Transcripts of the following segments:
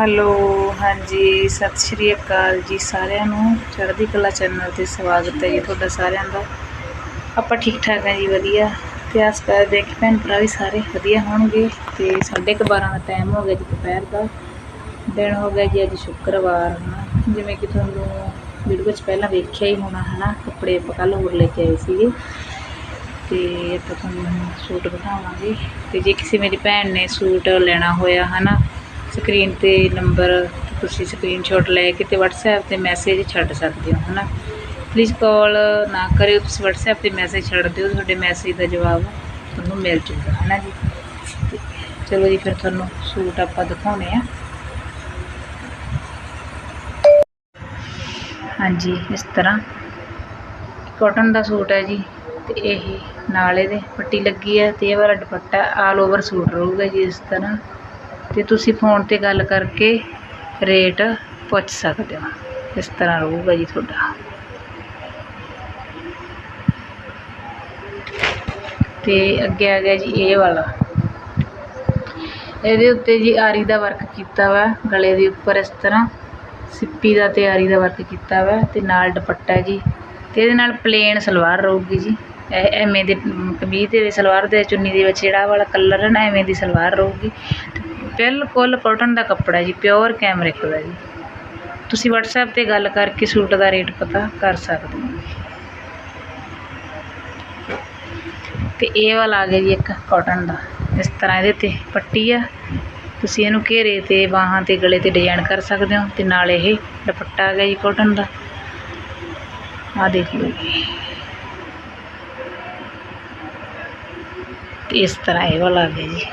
Hello, ਹਾਂਜੀ, ਸਤਿ ਸ਼੍ਰੀ ਅਕਾਲ ਜੀ ਸਾਰਿਆਂ ਨੂੰ। ਚੜ੍ਹਦੀ ਕਲਾ ਚੈਨਲ ਤੇ ਸਵਾਗਤ ਹੈ ਜੀ ਤੁਹਾਡਾ ਸਾਰਿਆਂ ਦਾ। ਆਪਾਂ ਠੀਕ ਠਾਕ ਹਾਂ ਜੀ, ਵਧੀਆ। ਤੇ ਆਸ ਕਰਦੇ ਕਿ ਭੈਣ ਭਰਾ ਵੀ ਸਾਰੇ ਵਧੀਆ ਹੋਣਗੇ ਤੇ ਸਾਢੇ ਕੁ ਬਾਰਾਂ ਦਾ ਟਾਈਮ ਹੋ ਗਿਆ ਜੀ ਦੁਪਹਿਰ ਦਾ। ਦਿਨ ਹੋ ਗਿਆ ਜੀ ਅੱਜ ਸ਼ੁੱਕਰਵਾਰ ਜਿਵੇਂ ਕਿ ਤੁਹਾਨੂੰ ਵੀਡੀਓ 'ਚ ਪਹਿਲਾਂ ਵੇਖਿਆ ਹੀ ਹੋਣਾ, ਹਨਾ। ਕੱਪੜੇ ਆਪਾਂ ਕੱਲ੍ਹ ਹੋਰ ਲੈ ਕੇ ਆਏ ਸੀਗੇ। ਤੇ ਆਪਾਂ ਤੁਹਾਨੂੰ ਸੂਟ ਦਿਖਾਵਾਂਗੇ। ਤੇ ਜੇ ਕਿਸੇ ਮੇਰੀ ਭੈਣ ਨੇ ਸੂਟ ਲੈਣਾ ਹੋਇਆ, ਹਨਾ ਸਕਰੀਨ ਤੇ ਨੰਬਰ ਤੁਸੀਂ ਸਕਰੀਨਸ਼ਾਟ ਲੈ ਕੇ ਤੇ WhatsApp ਤੇ ਮੈਸੇਜ ਛੱਡ ਸਕਦੇ ਹੋ, ਹਨਾ? ਪਲੀਜ਼ ਕਾਲ ਨਾ ਕਰਿਓ, ਤੁਸੀਂ WhatsApp ਤੇ ਮੈਸੇਜ ਛੱਡ ਦਿਓ, ਤੁਹਾਡੇ ਮੈਸੇਜ ਦਾ ਜਵਾਬ ਤੁਹਾਨੂੰ ਮਿਲ ਜੂਗਾ, ਹਨਾ ਜੀ? ਤੇ ਚਲੋ ਜੀ, ਫਿਰ ਤੁਹਾਨੂੰ ਸੂਟ ਆਪਾਂ ਦਿਖਾਉਣੇ ਆ। ਹਾਂਜੀ, ਇਸ ਤਰ੍ਹਾਂ। ਕਾਟਨ ਦਾ ਸੂਟ ਹੈ ਜੀ, ਤੇ ਇਹ ਨਾਲ ਇਹਦੇ ਪੱਟੀ ਲੱਗੀ ਹੈ ਤੇ ਇਹ ਵਾਲਾ ਦੁਪੱਟਾ ਆਲ ਓਵਰ ਸੂਟ ਰਹੂਗਾ ਜੀ, ਇਸ ਤਰ੍ਹਾਂ। ਤੇ ਤੁਸੀਂ ਫੋਨ ਤੇ ਗੱਲ ਕਰਕੇ ਰੇਟ ਪੁੱਛ ਸਕਦੇ ਹੋ। ਇਸ ਤਰ੍ਹਾਂ ਰਹੂਗਾ ਜੀ ਤੁਹਾਡਾ। ਤੇ ਅੱਗੇ ਆ ਗਿਆ ਜੀ ਇਹ ਵਾਲਾ। ਇਹਦੇ ਉੱਤੇ ਜੀ ਆਰੀ ਦਾ ਵਰਕ ਕੀਤਾ ਵਾ ਗਲੇ ਦੇ ਉੱਪਰ ਇਸ ਤਰ੍ਹਾਂ। ਸਿੱਪੀ ਦਾ ਤੇ ਆਰੀ ਦਾ ਵਰਕ ਕੀਤਾ ਵਾ ਤੇ ਨਾਲ ਦੁਪੱਟਾ ਜੀ। ਤੇ ਇਹਦੇ ਨਾਲ ਪਲੇਨ ਸਲਵਾਰ ਰਹੂਗੀ ਜੀ। ਐਵੇਂ ਦੇ ਅਮ, ਕਮੀਜ਼ ਦੇ ਸਲਵਾਰ ਦੇ ਚੁੰਨੀ ਦੇ ਵਿੱਚ ਜਿਹੜਾ ਵਾਲਾ ਕਲਰ ਹੈ ਨਾ ਐਵੇਂ ਦੀ ਸਲਵਾਰ ਰਹੂਗੀ। ਬਿਲਕੁਲ ਕੋਟਨ ਦਾ ਕੱਪੜਾ ਜੀ ਪਿਓਰ ਕੈਮਰਿਕ ਦਾ ਜੀ। ਤੁਸੀਂ WhatsApp ਤੇ ਗੱਲ ਕਰਕੇ ਸੂਟ ਦਾ ਰੇਟ ਪਤਾ ਕਰ ਸਕਦੇ ਹੋ। ਤੇ ਇਹ ਵਾਲਾ ਆ ਗਿਆ ਜੀ ਇੱਕ ਕਾਟਨ ਦਾ। ਇਸ ਤਰ੍ਹਾਂ ਇਹਦੇ ਤੇ ਪੱਟੀ ਆ। ਤੁਸੀਂ ਇਹਨੂੰ ਘੇਰੇ ਤੇ, ਬਾਹਾਂ ਤੇ, ਗਲੇ ਤੇ ਡਿਜ਼ਾਈਨ ਕਰ ਸਕਦੇ ਹੋ ਤੇ ਨਾਲ ਇਹ ਦੁਪੱਟਾ ਆ ਗਿਆ ਜੀ ਕਾਟਨ ਦਾ। ਆ ਦੇਖ ਲਓ ਇਸ ਤਰ੍ਹਾਂ ਇਹ ਵਾਲਾ ਆ ਗਿਆ ਜੀ।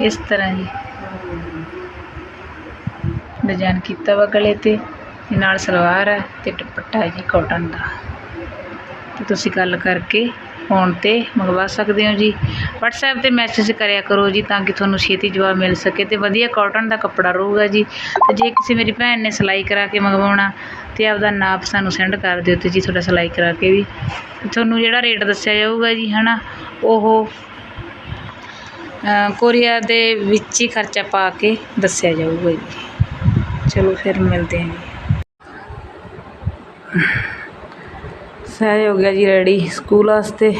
ਇਸ ਤਰ੍ਹਾਂ ਜੀ ਡਿਜ਼ਾਈਨ ਕੀਤਾ ਵਾ ਗਲੇ ਤੇ। ਤੇ ਨਾਲ ਸਲਵਾਰ ਹੈ ਤੇ ਦੁਪੱਟਾ ਜੀ ਕਾਟਨ ਦਾ। ਤੇ ਤੁਸੀਂ ਗੱਲ ਕਰਕੇ ਫੋਨ ਤੇ ਮੰਗਵਾ ਸਕਦੇ ਹੋ ਜੀ। WhatsApp ਤੇ ਮੈਸੇਜ ਕਰਿਆ ਕਰੋ ਜੀ ਤਾਂ ਕਿ ਤੁਹਾਨੂੰ ਛੇਤੀ ਜਵਾਬ ਮਿਲ ਸਕੇ ਤੇ ਵਧੀਆ ਕਾਟਨ ਦਾ ਕੱਪੜਾ ਰਹੂਗਾ ਜੀ। ਤੇ ਜੇ ਕਿਸੇ ਮੇਰੀ ਭੈਣ ਨੇ ਸਿਲਾਈ ਕਰਾ ਕੇ ਮੰਗਵਾਉਣਾ ਤੇ ਆਪਦਾ ਨਾਪ ਸਾਨੂੰ ਸੈਂਡ ਕਰ ਦਿਓ ਤੇ ਜੀ ਤੁਹਾਡਾ ਸਿਲਾਈ ਕਰਾ ਕੇ ਵੀ। ਤੁਹਾਨੂੰ ਜਿਹੜਾ ਰੇਟ ਦੱਸਿਆ ਜਾਊਗਾ ਜੀ ਹਨਾ, ਉਹ ਕੋਰੀਆ ਦੇ ਵਿੱਚ ਹੀ ਖਰਚਾ ਪਾ ਕੇ ਦੱਸਿਆ ਜਾਊਗਾ ਜੀ। ਚਲੋ ਫਿਰ ਮਿਲਦੇ ਹਾਂ ਜੀ। ਸਹਿਜ ਹੋ ਗਿਆ ਜੀ ਰੈਡੀ ਸਕੂਲ ਵਾਸਤੇ।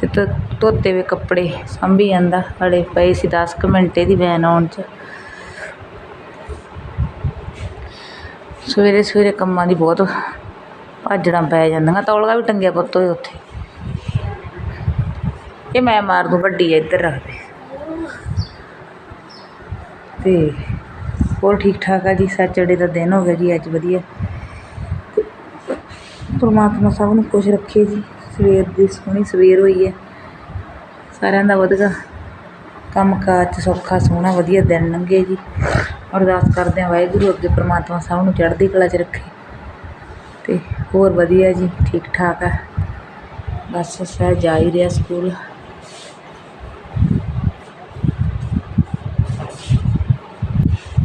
ਤੇ ਧ- ਧੋਤੇ ਵੇ ਕੱਪੜੇ ਸੰਭੀ ਜਾਂਦਾ। ਹਲੇ ਪਏ ਸੀ 10 ਕੁ ਮਿੰਟ ਇਹਦੀ ਵੈਨ ਆਉਣ ਚ। ਸਵੇਰੇ ਸਵੇਰੇ ਕੰਮਾਂ ਦੀ ਬਹੁਤ ਭਾਜੜਾਂ ਪੈ ਜਾਂਦੀਆਂ। ਤੌਲਗਾ ਵੀ ਟੰਗਿਆ ਪੁੱਤ ਉੱਥੇ। ਇਹ ਮੈਂ ਮਾਰ ਦੂੰ, ਵੱਡੀ ਆ, ਇੱਧਰ ਰੱਖ ਦੇ। ਤੇ ਹੋਰ ਠੀਕ ਠਾਕ ਆ ਜੀ। ਸੈਚਰਡੇ ਦਾ ਦਿਨ ਹੋ ਗਿਆ ਜੀ, ਅੱਜ ਵਧੀਆ। ਪਰਮਾਤਮਾ ਸਭ ਨੂੰ ਖੁਸ਼ ਰੱਖੇ ਜੀ। ਸਵੇਰ ਦੀ ਸੋਹਣੀ ਸਵੇਰ ਹੋਈ ਹੈ। ਸਾਰਿਆਂ ਦਾ ਵਧੀਆ ਕੰਮ ਕਾਜ 'ਚ ਸੌਖਾ ਸੋਹਣਾ ਵਧੀਆ ਦਿਨ ਲੰਘੇ ਜੀ। ਅਰਦਾਸ ਕਰਦੇ ਹਾਂ ਵਾਹਿਗੁਰੂ ਅੱਗੇ ਪਰਮਾਤਮਾ ਸਭ ਨੂੰ ਚੜ੍ਹਦੀ ਕਲਾ 'ਚ ਰੱਖੇ। ਅਤੇ ਹੋਰ ਵਧੀਆ ਜੀ ਠੀਕ ਠਾਕ ਆ। ਬਸ ਸਹਿ ਜਾ ਹੀ ਰਿਹਾ ਸਕੂਲ।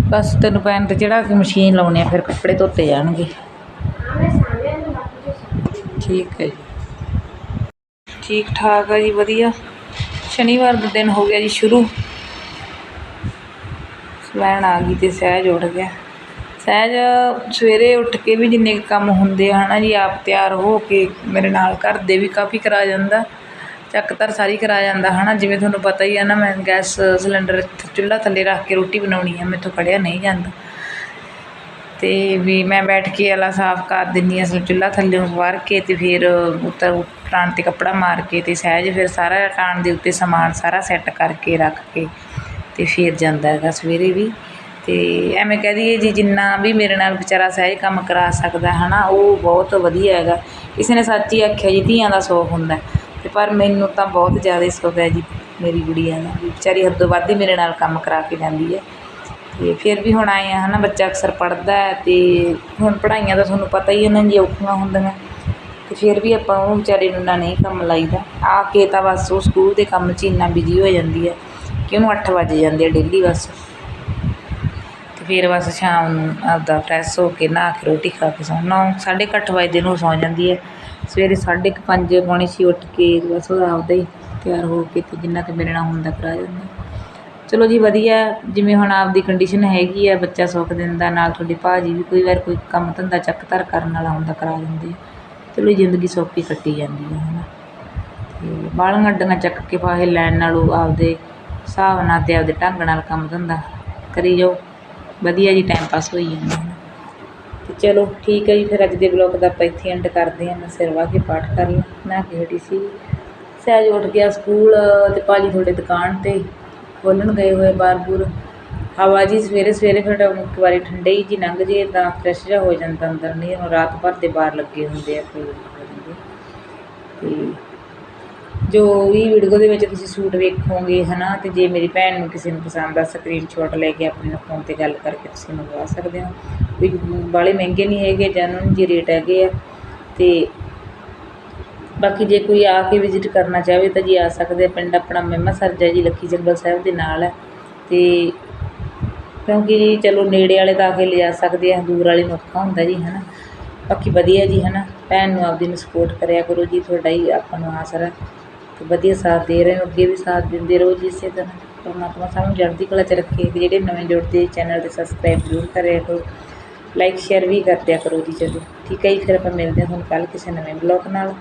ਬਸ ਤੈਨੂੰ ਪੈਣ ਤੇ ਚੜਾ ਕੇ ਮਸ਼ੀਨ ਲਾਉਣੇ ਆ, ਫਿਰ ਕੱਪੜੇ ਧੋਤੇ ਜਾਣਗੇ। ਠੀਕ ਹੈ ਜੀ। ਠੀਕ ਠਾਕ ਆ ਜੀ, ਵਧੀਆ। ਸ਼ਨੀਵਾਰ ਦਾ ਦਿਨ ਹੋ ਗਿਆ ਜੀ ਸ਼ੁਰੂ। ਲੈਣ ਆ ਗਈ ਤੇ ਸਹਿਜ ਉੱਠ ਗਿਆ। ਸਹਿਜ ਸਵੇਰੇ ਉੱਠ ਕੇ ਵੀ ਜਿੰਨੇ ਕੁ ਕੰਮ ਹੁੰਦੇ ਆ, ਹਨਾ ਜੀ, ਆਪ ਤਿਆਰ ਹੋ ਕੇ ਮੇਰੇ ਨਾਲ ਘਰ ਦੇ ਵੀ ਕਾਫੀ ਕਰਾ ਜਾਂਦਾ। ਚੱਕ ਧਰ ਸਾਰੀ ਕਰਾ ਜਾਂਦਾ ਹੈ ਨਾ ਜਿਵੇਂ ਤੁਹਾਨੂੰ ਪਤਾ ਹੀ ਆ ਨਾ, ਮੈਂ ਗੈਸ ਸਿਲੰਡਰ ਚੁੱਲ੍ਹਾ ਥੱਲੇ ਰੱਖ ਕੇ ਰੋਟੀ ਬਣਾਉਣੀ ਆ, ਮੈਥੋਂ ਖੜ੍ਹਿਆ ਨਹੀਂ ਜਾਂਦਾ। ਅਤੇ ਵੀ ਮੈਂ ਬੈਠ ਕੇ ਆਲਾ ਸਾਫ਼ ਕਰ ਦਿੰਦੀ ਹਾਂ ਸ ਚੁੱਲ੍ਹਾ ਥੱਲੇ ਵਾਰ ਕੇ ਅਤੇ ਫਿਰ ਉੱਤਰ ਟਾਣ ਤੇ ਕੱਪੜਾ ਮਾਰ ਕੇ ਅਤੇ ਸਹਿਜ ਫਿਰ ਸਾਰਾ ਟਾਣ ਦੇ ਉੱਤੇ ਸਮਾਨ ਸਾਰਾ ਸੈੱਟ ਕਰਕੇ ਰੱਖ ਕੇ ਅਤੇ ਫਿਰ ਜਾਂਦਾ ਹੈਗਾ ਸਵੇਰੇ ਵੀ। ਅਤੇ ਐਵੇਂ ਕਹਿ ਦਈਏ ਜੀ, ਜਿੰਨਾ ਵੀ ਮੇਰੇ ਨਾਲ ਵਿਚਾਰਾ ਸਹਿਜ ਕੰਮ ਕਰਾ ਸਕਦਾ ਹੈ ਨਾ ਉਹ ਬਹੁਤ ਵਧੀਆ ਹੈਗਾ। ਕਿਸੇ ਨੇ ਸੱਚ ਹੀ ਆਖਿਆ ਜੀ, ਧੀਆਂ ਦਾ ਸੌਖ ਹੁੰਦਾ। ਤੇ ਪਰ ਮੈਨੂੰ ਤਾਂ ਬਹੁਤ ਜ਼ਿਆਦਾ ਸੁੱਖ ਹੈ ਜੀ ਮੇਰੀ ਗੁੜੀਆ ਦਾ ਵੀ ਵਿਚਾਰੀ ਹੱਦੋਂ ਵੱਧ ਹੀ ਮੇਰੇ ਨਾਲ ਕੰਮ ਕਰਾ ਕੇ ਜਾਂਦੀ ਹੈ। ਤੇ ਫਿਰ ਵੀ ਹੁਣ ਆਏ ਆ ਹਨਾ, ਬੱਚਾ ਅਕਸਰ ਪੜ੍ਹਦਾ ਹੈ ਤੇ ਹੁਣ ਪੜ੍ਹਾਈਆਂ ਦਾ ਤੁਹਾਨੂੰ ਪਤਾ ਹੀ ਹੈ ਨਾ ਜੀ, ਔਖੀਆਂ ਹੁੰਦੀਆਂ। ਤੇ ਫਿਰ ਵੀ ਆਪਾਂ ਉਹ ਵਿਚਾਰੇ ਨੂੰ ਨਾ ਨਹੀਂ ਕੰਮ ਲਾਈਦਾ। ਆ ਕੇ ਤਾਂ ਬਸ ਉਹ ਸਕੂਲ ਦੇ ਕੰਮ 'ਚ ਹੀ ਇੰਨਾ ਬਿਜ਼ੀ ਹੋ ਜਾਂਦੀ ਹੈ ਕਿ ਉਹਨੂੰ 8 ਵਜ ਜਾਂਦੇ ਆ ਡੇਲੀ ਬਸ। ਤੇ ਫਿਰ ਬਸ ਸ਼ਾਮ ਨੂੰ ਆਪਦਾ ਫਰੈਸ਼ ਹੋ ਕੇ ਨਹਾ ਕੇ ਰੋਟੀ ਖਾ ਕੇ ਸੌਂ। ਨੌ, ਸਾਢੇ ਕੁ ਅੱਠ ਵਜੇ ਨੂੰ ਸੌਂ ਜਾਂਦੀ ਹੈ। ਸਵੇਰੇ ਸਾਢੇ ਕੁ ਪੰਜ ਪੌਣੇ ਛੇ ਉੱਠ ਕੇ ਬਸ ਉਹਦਾ ਆਪਦਾ ਹੀ ਤਿਆਰ ਹੋ ਕੇ ਤੇ ਜਿੰਨਾ ਕੁ ਮੇਰੇ ਨਾਲ ਹੁੰਦਾ ਕਰਾ ਜਾਂਦੇ ਚਲੋ ਜੀ ਵਧੀਆ, ਜਿਵੇਂ ਹੁਣ ਆਪਦੀ ਕੰਡੀਸ਼ਨ ਹੈਗੀ ਆ, ਬੱਚਾ ਸੁੱਖ ਦਿੰਦਾ, ਨਾਲ ਤੁਹਾਡੇ ਭਾਜੀ ਵੀ ਕੋਈ ਵਾਰ ਕੋਈ ਕੰਮ ਧੰਦਾ ਚੱਕ ਧਰ ਕਰਨ ਵਾਲਾ ਹੁੰਦਾ ਕਰਾ ਦਿੰਦੇ ਚਲੋ ਜ਼ਿੰਦਗੀ ਸੌਖੀ ਕੱਟੀ ਜਾਂਦੀ ਹੈ ਹੈ ਨਾ ਤੇ ਬਾਲਾਂ ਅੱਡੀਆਂ ਚੱਕ ਕੇ ਫਾਹੇ ਲੈਣ ਨਾਲੋਂ ਆਪਦੇ ਹਿਸਾਬ ਨਾਲ ਤੇ ਆਪਦੇ ਢੰਗ ਨਾਲ ਕੰਮ ਧੰਦਾ ਕਰੀ ਜਾਓ। ਵਧੀਆ ਜੀ ਟਾਈਮ ਪਾਸ ਹੋਈ ਜਾਂਦਾ। ਹੈ ਤੇ ਚਲੋ ਠੀਕ ਹੈ ਜੀ, ਫਿਰ ਅੱਜ ਦੇ ਬਲੌਗ ਦਾ ਆਪਾਂ ਇੱਥੇ ਐਂਡ ਕਰਦੇ ਹਾਂ। ਮੈਂ ਸਿਰ ਵਾਹ ਕੇ ਪਾਠ ਕਰ ਲਾਂ। ਨਾ ਕੇ ਹਟੀ ਸੀ? ਸਹਿਜ ਉੱਠ ਗਿਆ ਸਕੂਲ ਤੇ ਭਾਜੀ ਤੁਹਾਡੇ ਦੁਕਾਨ ਤੇ। ਖੋਲ੍ਹਣ ਗਏ ਹੋਏ ਬਾਹਰ ਬੂਰ ਹਵਾ ਜੀ ਸਵੇਰੇ ਸਵੇਰੇ ਫਿਰ ਇੱਕ ਵਾਰੀ ਠੰਡੇ ਹੀ ਜੀ ਲੰਘ ਜੇ, ਤਾਂ ਫਰੈਸ਼ ਜਿਹਾ ਹੋ ਜਾਂਦਾ ਅੰਦਰ। ਨਹੀਂ ਹੁਣ ਰਾਤ ਭਰ ਦੇ ਬਾਹਰ ਲੱਗੇ ਹੁੰਦੇ ਆ ਕੋਈ। ਹੋ ਤੇ ਜੋ ਵੀ ਵੀਡੀਓ ਦੇ ਵਿੱਚ ਤੁਸੀਂ ਸੂਟ ਵੇਖੋਗੇ ਹੈ ਨਾ ਅਤੇ ਜੇ ਮੇਰੀ ਭੈਣ ਨੂੰ ਕਿਸੇ ਨੂੰ ਪਸੰਦ ਆ ਸਕਰੀਨਸ਼ਾਟ ਲੈ ਕੇ ਆਪਣੇ ਫੋਨ ਤੇ ਗੱਲ ਕਰਕੇ ਤੁਸੀਂ ਮੰਗਵਾ ਸਕਦੇ ਹੋ। ਕੋਈ ਬਾਲੇ ਮਹਿੰਗੇ ਨਹੀਂ ਹੈਗੇ ਜੈਨੂਨ ਜੀ ਰੇਟ ਹੈਗੇ ਆ ਅਤੇ ਬਾਕੀ ਜੇ ਕੋਈ ਆ ਕੇ ਵਿਜ਼ਿਟ ਕਰਨਾ ਚਾਹਵੇ ਤਾਂ ਜੀ ਆ ਸਕਦੇ ਪਿੰਡ ਆਪਣਾ ਮਹਿਮਾ ਸਰਜਾ ਜੀ ਲੱਖੀ ਜੰਗਲ ਸਾਹਿਬ ਦੇ ਨਾਲ ਹੈ। ਅਤੇ ਕਿਉਂਕਿ ਜੀ ਚਲੋ ਨੇੜੇ ਵਾਲੇ ਤਾਂ ਆ ਕੇ ਲਿਜਾ ਸਕਦੇ ਆ, ਦੂਰ ਵਾਲੇ ਨੂੰ ਔਖਾ ਹੁੰਦਾ ਜੀ ਹੈ ਨਾ ਬਾਕੀ ਵਧੀਆ ਜੀ ਹੈ ਨਾ ਭੈਣ ਨੂੰ ਆਪਦੀ ਨੂੰ ਸਪੋਰਟ ਕਰਿਆ ਕਰੋ ਜੀ, ਤੁਹਾਡਾ ਹੀ ਆਪਾਂ ਨੂੰ ਆਸਰਾ ਤੇ ਵਧੀਆ ਸਾਥ ਦੇ ਰਹੇ ਹੋ, ਅੱਗੇ ਵੀ ਸਾਥ ਦਿੰਦੇ ਰਹੋ ਜੀ ਇਸੇ ਤਰ੍ਹਾਂ ਪਰਮਾਤਮਾ ਸਾਨੂੰ ਚੜ੍ਹਦੀ ਕਲਾ 'ਚ ਰੱਖੇ ਤੇ ਜਿਹੜੇ ਨਵੇਂ ਜੁੜਦੇ ਚੈਨਲ ਤੇ ਸਬਸਕ੍ਰਾਈਬ ਜ਼ਰੂਰ ਕਰਿਆ ਕਰੋ ਲਾਈਕ ਸ਼ੇਅਰ ਵੀ ਕਰ ਦਿਆ ਕਰੋ ਜੀ ਚਲੋ ਠੀਕ ਹੈ ਜੀ, ਫਿਰ ਆਪਾਂ ਮਿਲਦੇ ਹਾਂ ਤੁਹਾਨੂੰ ਕੱਲ੍ਹ ਕਿਸੇ ਨਵੇਂ ਬਲੌਗ ਨਾਲ।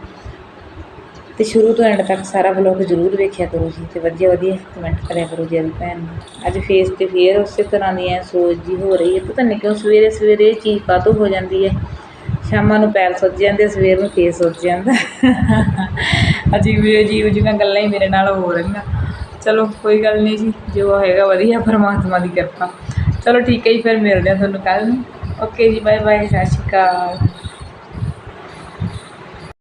ਤੇ ਸ਼ੁਰੂ ਤੋਂ ਐਂਡ ਤੱਕ ਸਾਰਾ ਵਲੌਗ ਜ਼ਰੂਰ ਵੇਖਿਆ ਕਰੋ ਜੀ, ਤੇ ਵਧੀਆ ਵਧੀਆ ਕਮੈਂਟ ਕਰਿਆ ਕਰੋ ਜੀ ਆਪਣੀ ਭੈਣ ਅੱਜ ਫੇਸ ਤੇ ਫੇਰ ਉਸੇ ਤਰ੍ਹਾਂ ਦੀ ਐ ਸੋਚ ਜੀ ਹੋ ਰਹੀ ਹੈ, ਪਤਾ ਨਹੀਂ ਕਿਉਂ ਸਵੇਰੇ ਸਵੇਰੇ ਇਹ ਚੀਜ਼ ਕਾਹਤੋਂ ਹੋ ਜਾਂਦੀ ਹੈ। ਸ਼ਾਮਾਂ ਨੂੰ ਪੈਰ ਸੁੱਜ ਜਾਂਦੇ, ਸਵੇਰ ਨੂੰ ਫੇਸ ਸੁੱਜ ਜਾਂਦਾ। ਅਜੀਬ ਅਜੀਬ ਜਿਹੀਆਂ ਗੱਲਾਂ ਹੀ ਮੇਰੇ ਨਾਲ ਹੋ ਰਹੀਆਂ। ਚਲੋ, ਕੋਈ ਗੱਲ ਨਹੀਂ ਜੀ, ਜੋ ਹੈਗਾ ਵਧੀਆ ਪਰਮਾਤਮਾ ਦੀ ਕਿਰਪਾ। ਚਲੋ ਠੀਕ ਹੈ ਜੀ, ਫਿਰ ਮਿਲਦੇ ਹਾਂ ਤੁਹਾਨੂੰ ਕੱਲ੍ਹ ਨੂੰ। ਓਕੇ ਜੀ ਬਾਏ ਬਾਏ ਸਤਿ ਸ਼੍ਰੀ ਅਕਾਲ।